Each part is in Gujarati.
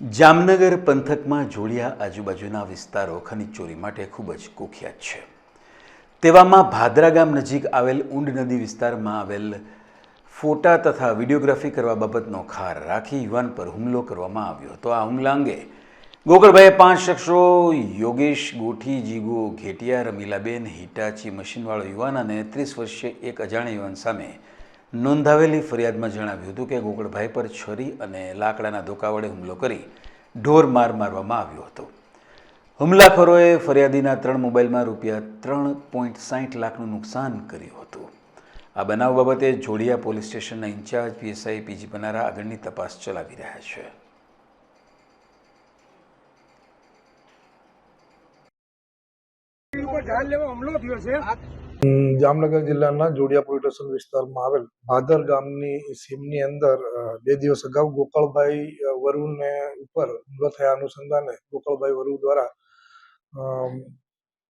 જામનગર પંથકમાં જોડિયા આજુબાજુના વિસ્તારો ખનિજ ચોરી માટે ખૂબ જ કુખ્યાત છે. તેવામાં ભાદરા ગામ નજીક આવેલ ઊંડ નદી વિસ્તારમાં આવેલ ફોટા તથા વિડીયોગ્રાફી કરવા બાબતનો ખાર રાખી યુવાન પર હુમલો કરવામાં આવ્યો હતો. આ હુમલા અંગે ગોકળભાઈએ પાંચ શખ્સો, યોગેશ ગોઠી, જીગો ઘેટિયા, રમીલાબેન, હિટાચી મશીનવાળો યુવાન અને ત્રીસ વર્ષીય એક અજાણ્યા યુવાન સામે નોંધાવેલી ફરિયાદમાં જણાવ્યું હતું કે ગોકળભાઈ પર છરી અને લાકડાના ધોકા વડે હુમલો કરી ઢોર માર મારવામાં આવ્યો હતો. હુમલાખોરોએ ફરિયાદીના ત્રણ મોબાઈલમાં રૂપિયા ત્રણ પોઈન્ટ સાહીઠ લાખનું નુકસાન કર્યું હતું. આ બનાવ બાબતે જોડિયા પોલીસ સ્ટેશનના incharge PSI P G Panara આગળની તપાસ ચલાવી રહ્યા છે. ઉપર ધ્યાન લેવા હુમલો થયો છે. જામનગર જિલ્લાના જોડિયા પોલીસ સ્ટેશન વિસ્તારમાં આવેલ ભાદર ગામની સીમની અંદર બે દિવસ અગાઉ ગોપાલભાઈ વરુને ઉપર હુમલો થયા અનુસંધાને ગોપાલભાઈ વરુ દ્વારા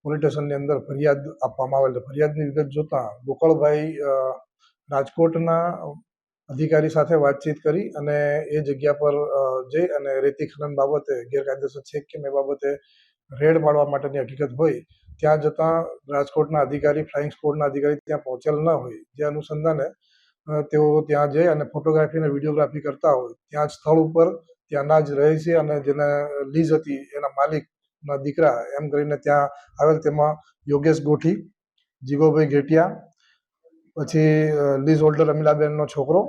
પોલીસ સ્ટેશનની અંદર ફરિયાદ આપવામાં આવેલ ફરિયાદની વિગત જોતા ગોપાલભાઈ રાજકોટના અધિકારી સાથે વાતચીત કરી અને એ જગ્યા પર જઈ અને રેતી ખનન બાબતે ગેરકાયદેસર છે કે એ બાબતે રેડ પાડવા માટેની હકીકત હોય, ત્યાં જતાં રાજકોટના અધિકારી, ફ્લાઇંગ સ્કોડના અધિકારી ત્યાં પહોંચેલ ન હોય. જે અનુસંધાને તેઓ ત્યાં જઈ અને ફોટોગ્રાફી અને વિડીયોગ્રાફી કરતા હોય. ત્યાં સ્થળ ઉપર ત્યાંના જ રહે છે અને જેને લીઝ હતી, એના માલિકના દીકરા, એમ કરીને ત્યાં આવેલ તેમાં યોગેશ ગોઠી, જીગોભાઈ ઘેટિયા, પછી લીઝ હોલ્ડર અમીલાબેનનો છોકરો,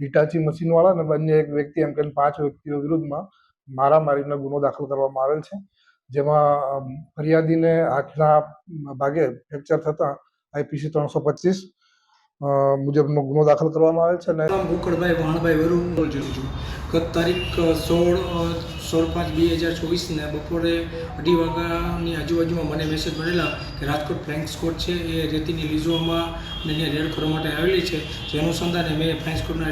હિટાચી મશીનવાળા અને અન્ય એક વ્યક્તિ, એમ કરીને પાંચ વ્યક્તિઓ વિરુદ્ધમાં મારામારીનો ગુનો દાખલ કરવામાં આવેલ છે. જેમાં ફરિયાદીને હાથના ભાગે ફ્રેક્ચર થતાં આઈપીસી ત્રણસો પચીસ મુજબનો ગુનો દાખલ કરવામાં આવેલ છે અને ગોકળભાઈ વાણભાઈ વરુ છું. ગત તારીખ સોળ સોળ પાંચ બે હજાર ચોવીસને બપોરે અઢી વાગ્યાની આજુબાજુમાં મને મેસેજ મળેલા કે રાજકોટ ફ્લાઇંગ સ્કોડ છે, એ રેતીની લીઝોમાં અને રેડ કરવા માટે આવેલી છે. જે અનુસંધાને મેં ફ્લાઇંગ સ્કોડના